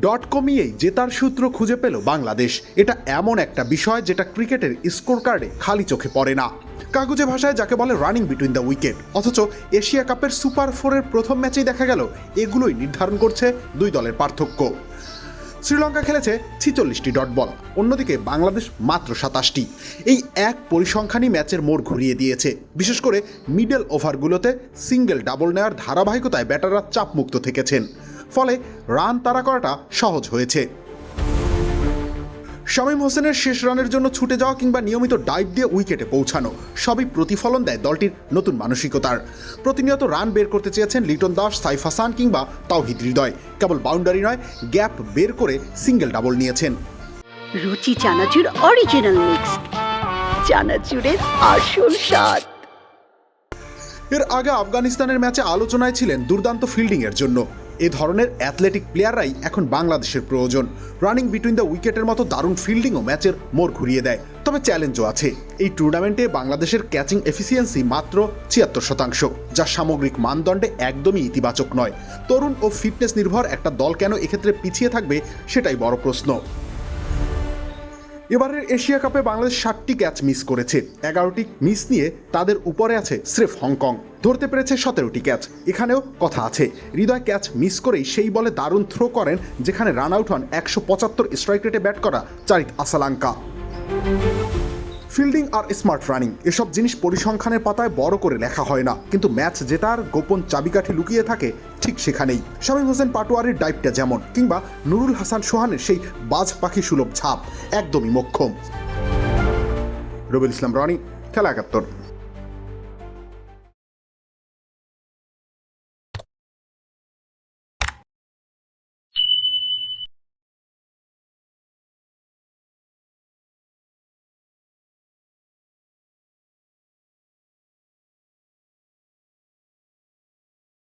Dot কমিয়েই জেতার সূত্র খুঁজে পেল বাংলাদেশ। এটা এমন একটা বিষয় যেটা ক্রিকেটের স্কোর কার্ডে খালি চোখে পড়ে না। কাগজে ভাষায় যাকে বলে রানিং বিটুইন দ্য উইকেট অথচ এশিয়া কাপের সুপার ফোরের প্রথম ম্যাচেই দেখা গেল, এগুলোই নির্ধারণ করছে দুই দলের পার্থক্য। শ্রীলঙ্কা খেলেছে ছিচল্লিশটি ডট বল অন্যদিকে বাংলাদেশ মাত্র সাতাশটি। এই এক পরিসংখ্যানই ম্যাচের মোড় ঘুরিয়ে দিয়েছে। বিশেষ করে মিডল ওভারগুলোতে সিঙ্গেল ডাবল নেওয়ার ধারাবাহিকতায় ব্যাটাররা চাপমুক্ত থেকেছেন। ফলে রান তাড়া করাটা সহজ হয়েছে। শামীম হোসেনের শেষ রানের জন্য ছুটে যাওয়া কিংবা নিয়মিত ডাইভ দিয়ে উইকেটে পৌঁছানো সবই প্রতিফলন দেয় দলটির নতুন মানসিকতার। প্রতিনিয়ত রান বের করতে চেয়েছেন লিটন দাস সাইফ হাসান কিংবা তাওহিদ হৃদয়। কেবল বাউন্ডারি নয় গ্যাপ বের করে সিঙ্গেল ডাবল নিয়েছেন। রুচি চানাচুর অরিজিনাল মিক্স। চানাচুরের আসল স্বাদ। এর আগে আফগানিস্তানের ম্যাচে আলোচনায় ছিলেন দুর্দান্ত ফিল্ডিংয়ের জন্য। এ ধরনের অ্যাথলেটিক প্লেয়াররাই এখন বাংলাদেশের প্রয়োজন। রানিং বিটুইন দ্য উইকেটের মতো দারুণ ফিল্ডিংও ম্যাচের মোড় ঘুরিয়ে দেয়। তবে চ্যালেঞ্জও আছে। এই টুর্নামেন্টে বাংলাদেশের ক্যাচিং এফিসিয়েন্সি মাত্র ছিয়াত্তর শতাংশ, যা সামগ্রিক মানদণ্ডে একদমই ইতিবাচক নয়। তরুণ ও ফিটনেস নির্ভর একটা দল কেন এক্ষেত্রে পিছিয়ে থাকবে, সেটাই বড় প্রশ্ন। এবারের এশিয়া কাপে বাংলাদেশ ষাটটি ক্যাচ মিস করেছে। এগারোটি মিস নিয়ে তাদের উপরে আছে স্রেফ হংকং। ধরতে পেরেছে সতেরোটি ক্যাচ। এখানেও কথা আছে। হৃদয় ক্যাচ মিস করেই সেই বলে দারুণ থ্রো করেন, যেখানে রান আউট হন একশো পঁচাত্তর স্ট্রাইক রেটে ব্যাট করা চারিত আসালাঙ্কা। ফিল্ডিং আর স্মার্ট রানিং, এসব জিনিস পরিসংখ্যানের পাতায় বড় করে লেখা হয় না। কিন্তু ম্যাচ জেতার গোপন চাবিকাঠি লুকিয়ে থাকে ঠিক সেখানেই। শামীম হোসেন পাটোয়ারির ডাইভটা যেমন, কিংবা নুরুল হাসান সোহানের সেই বাজ পাখি সুলভ ছাপ, একদমই মক্ষম। রবিল ইসলাম, রনি, খেলা একাত্তর।